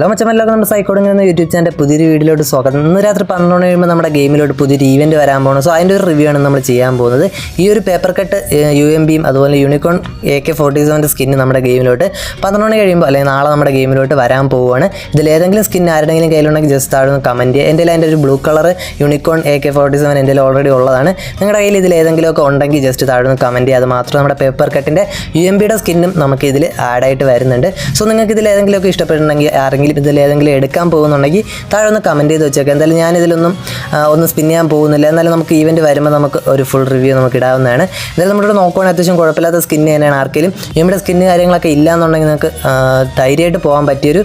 Hello മച്ചമല്ലാതെ നമ്മുടെ സൈക്കോഡിംഗ് എന്ന YouTube ചാനലിന്റെ പുതിയൊരു വീഡിയോയിലോട്ട് സ്വാഗതം. ഇന്ന് രാത്രി പന്ത്രണ്ട് കഴിയുമ്പോൾ നമ്മുടെ ഗെയിമിലോട്ട് പുതിയൊരു ഈവന്റ് വരാൻ പോകണം സോ അതിന്റെ ഒരു റിവ്യൂ ആണ് നമ്മൾ ചെയ്യാൻ പോകുന്നത്. ഈ ഒരു പേപ്പർ കട്ട് യു എം ബിയും അതുപോലെ യൂണിക്കോൺ എ കെ ഫോർട്ടി സെവന്റെ സ്കിന്ന് നമ്മുടെ ഗെയിമിലോട്ട് പന്ത്രണ്ട് മണി കഴിയുമ്പോൾ അല്ലെങ്കിൽ നാളെ നമ്മുടെ ഗെയിമിലോട്ട് വരാൻ പോവുകയാണ് ഇതിൽ ഏതെങ്കിലും സ്കിൻ ആരുടെങ്കിലും കയ്യിലുണ്ടെങ്കിൽ ജസ്റ്റ് താഴെ കമന്റ് ചെയ്യുക. എന്റെ അതിന്റെ ഒരു blue colour unicorn A K forty seven എന്റെ ഓൾറെഡി ഉള്ളതാണ്. നിങ്ങളുടെ കയ്യിൽ ഇതിൽ ഏതെങ്കിലുമൊക്കെ ഉണ്ടെങ്കിൽ ജസ്റ്റ് താഴെ കമന്റ് ചെയ്യുക. അത് മാത്രം നമ്മുടെ പേപ്പർ കട്ടിന്റെ യു എം ബിയുടെ സ്കിന്നും നമുക്ക് ഇതിൽ ആഡായിട്ട് വരുന്നുണ്ട്. സോ നിങ്ങൾക്ക് ഇതിൽ ഏതെങ്കിലുമൊക്കെ ഇഷ്ടപ്പെട്ടിട്ടുണ്ടെങ്കിൽ ആരെങ്കിലും ഇതിൽ ഏതെങ്കിലും എടുക്കാൻ പോകുന്നുണ്ടെങ്കിൽ താഴെ ഒന്ന് കമന്റ് ചെയ്ത് വെച്ചേക്കാം. എന്തായാലും ഞാൻ ഇതിലൊന്നും ഒന്ന് സ്പിൻ ചെയ്യാൻ പോകുന്നില്ല. എന്നാലും നമുക്ക് ഈവന്റ് വരുമ്പോൾ നമുക്ക് ഒരു ഫുൾ റിവ്യൂ നമുക്ക് ഇടാവുന്നതാണ്. എന്തായാലും നമ്മുടെ നോക്കുകയാണെങ്കിൽ അത്യാവശ്യം കുഴപ്പമില്ലാത്ത സ്കിൻ തന്നെയാണ് ആർക്കെങ്കിലും ഇവിടെ സ്കിന്ന് കാര്യങ്ങളൊക്കെ ഇല്ലാന്നുണ്ടെങ്കിൽ നിങ്ങൾക്ക് നമുക്ക് ധൈര്യമായിട്ട് പോകാൻ പറ്റിയൊരു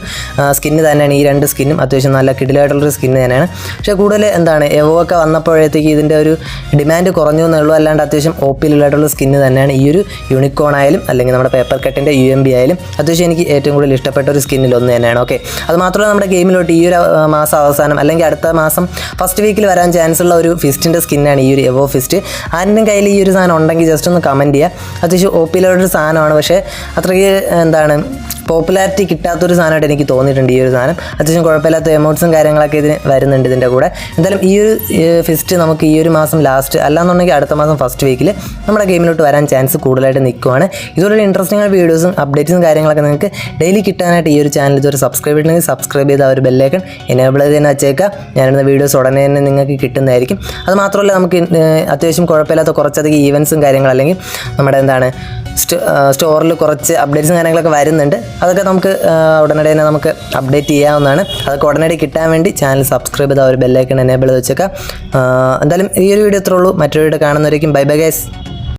സ്കിന്ന് തന്നെയാണ് ഈ രണ്ട് സ്കിന്നും അത്യാവശ്യം നല്ല കിടിലായിട്ടുള്ളൊരു സ്കിന്ന് തന്നെയാണ്. പക്ഷേ കൂടുതൽ എന്താണ് എവോ ഒക്കെ വന്നപ്പോഴത്തേക്ക് ഇതിന്റെ ഒരു ഡിമാൻഡ് കുറഞ്ഞു എന്നുള്ളൂ അല്ലാണ്ട് അത്യാവശ്യം ഒപ്പിലായിട്ടുള്ള സ്കിന്ന് തന്നെയാണ് ഈ ഒരു യൂണിക്കോൺ ആയാലും അല്ലെങ്കിൽ നമ്മുടെ പേപ്പർ കട്ടിന്റെ യു എം ബി ആയാലും അത്യാവശ്യം എനിക്ക് ഏറ്റവും കൂടുതൽ ഇഷ്ടപ്പെട്ട ഒരു സ്കിന്നിൽ ഒന്ന് തന്നെയാണ്. ഓക്കെ അത് മാത്രമല്ല നമ്മുടെ ഗെയിമിലോട്ട് ഈ ഒരു മാസം അവസാനം അല്ലെങ്കിൽ അടുത്ത മാസം ഫസ്റ്റ് വീക്കിൽ വരാൻ ചാൻസ് ഉള്ള ഒരു ഫിസ്റ്റിന്റെ സ്കിന്നാണ് ഈ ഒരു എവോ ഫിസ്റ്റ് ആരുടെയും കയ്യിൽ ഈ ഒരു സാധനം ഉണ്ടെങ്കിൽ ജസ്റ്റ് ഒന്ന് കമന്റ് ചെയ്യുക അത്യാവശ്യം ഒ പിയിലുള്ളൊരു സാധനമാണ്. പക്ഷേ അത്രയ്ക്ക് എന്താണ് പോപ്പുലാരിറ്റി കിട്ടാത്തൊരു സാധനമായിട്ട് എനിക്ക് തോന്നിയിട്ടുണ്ട് ഈ ഒരു സാധനം. അത്യാവശ്യം കുഴപ്പമില്ലാത്ത എമൗണ്ട്സും കാര്യങ്ങളൊക്കെ ഇതിന് വരുന്നുണ്ട് ഇതിന്റെ കൂടെ. എന്തായാലും ഈ ഒരു ഫിസ്റ്റ് നമുക്ക് ഈ ഒരു മാസം ലാസ്റ്റ് അല്ലാന്നുണ്ടെങ്കിൽ അടുത്ത മാസം ഫസ്റ്റ് വീക്കിൽ നമ്മുടെ ഗെയിമിലോട്ട് വരാൻ ചാൻസ് കൂടുതലായിട്ട് നിൽക്കുവാണ്. ഇതുപോലെ ഇൻട്രസ്റ്റിംഗ് വീഡിയോസും അപ്ഡേറ്റ്സും കാര്യങ്ങളൊക്കെ നിങ്ങൾക്ക് ഡെയിലി കിട്ടാനായിട്ട് ഈ ഒരു ചാനൽ ഇതുവരെ സബ്സ്ക്രൈബ് ചെയ്യണമെങ്കിൽ സബ്സ്ക്രൈബ് ചെയ്ത ആ ഒരു ബെല്ലേക്കൺ എനേബിൾ ചെയ്ത് തന്നെ വെച്ചേക്കാം ഞാനിടുന്ന വീഡിയോസ് ഉടനെ തന്നെ നിങ്ങൾക്ക് കിട്ടുന്നതായിരിക്കും. അത് മാത്രമല്ല നമുക്ക് അത്യാവശ്യം കുഴപ്പമില്ലാത്ത കുറച്ചധികം ഈവൻസും കാര്യങ്ങൾ അല്ലെങ്കിൽ നമ്മുടെ എന്താണ് സ്റ്റോറിൽ കുറച്ച് അപ്ഡേറ്റ്സും കാര്യങ്ങളൊക്കെ വരുന്നുണ്ട്. അതൊക്കെ നമുക്ക് ഉടനടി തന്നെ നമുക്ക് അപ്ഡേറ്റ് ചെയ്യാവുന്നതാണ്. അതൊക്കെ ഉടനടി കിട്ടാൻ വേണ്ടി ചാനൽ സബ്സ്ക്രൈബ് ചെയ്ത് ആ ഒരു ബെല്ലൈക്കൺ എനേബിൾ ചെയ്ത് വെച്ചേക്കാം എന്തായാലും ഈ ഒരു വീഡിയോ ഇത്രയുള്ളൂ മറ്റൊരു വീഡിയോ കാണുന്നവരേക്കും. Bye bye guys